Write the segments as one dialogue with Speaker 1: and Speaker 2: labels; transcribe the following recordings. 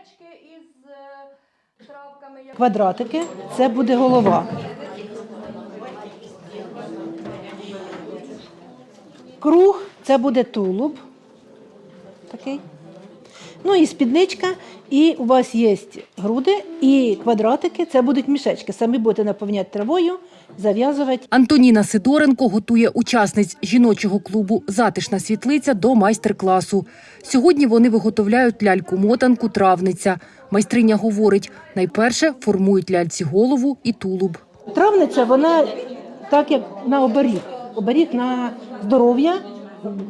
Speaker 1: мішечки із е, травками.
Speaker 2: Квадратики це буде голова. Круг це буде тулуб. Такий. Ну і спідничка, і у вас є груди, і квадратики це будуть мішечки. Самі будете наповняти травою, зав'язувати.
Speaker 3: Антоніна Сидоренко готує учасниць жіночого клубу Затишна світлиця до майстер-класу. Сьогодні вони виготовляють ляльку-мотанку травниця. Майстриня говорить: найперше формують ляльці голову і тулуб.
Speaker 2: Травниця, вона так як на оберіг, оберіг на здоров'я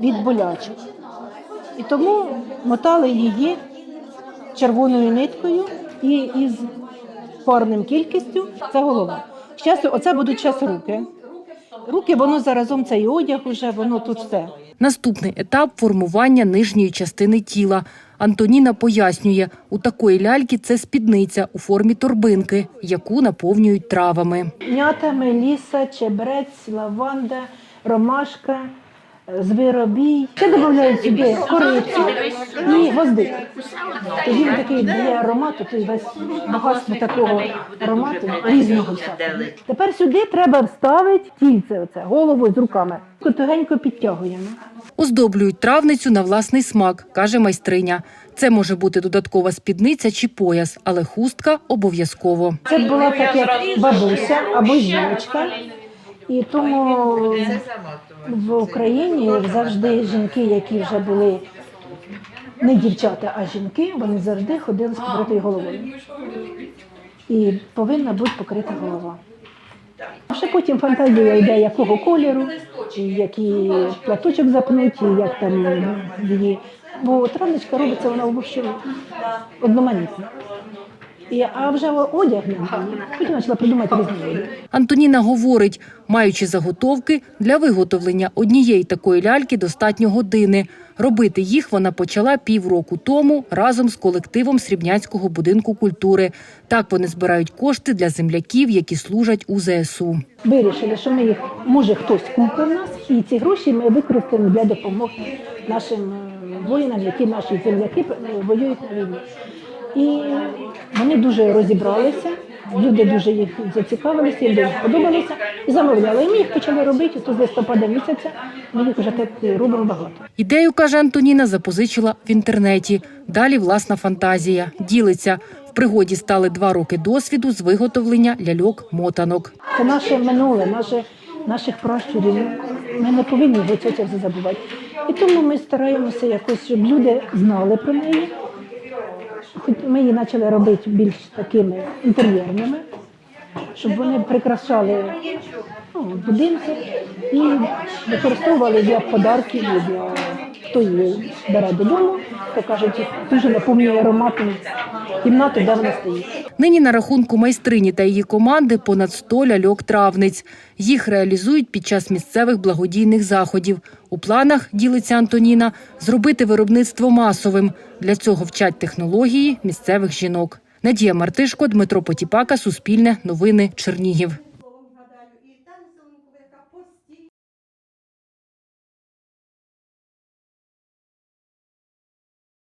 Speaker 2: від болячок. І тому мотали її червоною ниткою і із парним кількістю це голова. Щас, оце будуть час руки. Руки, воно заразом цей одяг уже, воно тут все.
Speaker 3: Наступний етап формування нижньої частини тіла. Антоніна пояснює, у такої ляльки це спідниця у формі торбинки, яку наповнюють травами.
Speaker 2: М'ята, меліса, чебрець, лаванда, ромашка, звиробій. Ще додають сюди корицю і гвоздик. Тоді він такий дає аромату, то весь багатство такого аромату різного всякого. Тепер сюди треба вставити тільце, оце, голову з руками. Тугенько підтягуємо.
Speaker 3: Оздоблюють травницю на власний смак, каже майстриня. Це може бути додаткова спідниця чи пояс, але хустка обов'язково.
Speaker 2: Це була так як бабуся або жіночка. І тому в Україні завжди жінки, які вже були не дівчата, а жінки, вони завжди ходили з покритою головою. І повинна бути покрита голова. А ще потім фантазія йде, якого кольору, і який платочок запнуть, і як там її. Бо травничка робиться вона в общем одноманітна. І, а вже одяг не почала придумати різні.
Speaker 3: Антоніна говорить, маючи заготовки для виготовлення однієї такої ляльки достатньо години. Робити їх вона почала півроку тому разом з колективом Срібняцького будинку культури. Так вони збирають кошти для земляків, які служать у ЗСУ.
Speaker 2: Вирішили, що ми їх, може хтось купив нас, і ці гроші ми використаємо для допомоги нашим е, воїнам, які наші земляки е, воюють на війні. І вони дуже розібралися, люди дуже їх зацікавилися, їм дуже сподобалися і замовляли. І ми їх почали робити, то з листопада місяця ми їх вже так робимо багато.
Speaker 3: Ідею, каже Антоніна, запозичила в інтернеті. Далі власна фантазія. Ділиться. В пригоді стали два роки досвіду з виготовлення ляльок-мотанок.
Speaker 2: Це наше минуле, наше, наших пращурів. Ми не повинні це забувати. І тому ми стараємося якось, щоб люди знали про неї. Ми її почали робити більш такими інтер'єрними, щоб вони прикрашали ну, будинки і використовували для подарки для хто її бере додому, то кажуть, дуже наповнює ароматом кімнату, де вона стоїть.
Speaker 3: Нині на рахунку майстрині та її команди понад 100 ляльок травниць. Їх реалізують під час місцевих благодійних заходів. У планах ділиться Антоніна зробити виробництво масовим. Для цього вчать технології місцевих жінок. Надія Мартишко, Дмитро Потіпака, Суспільне, Новини, Чернігів.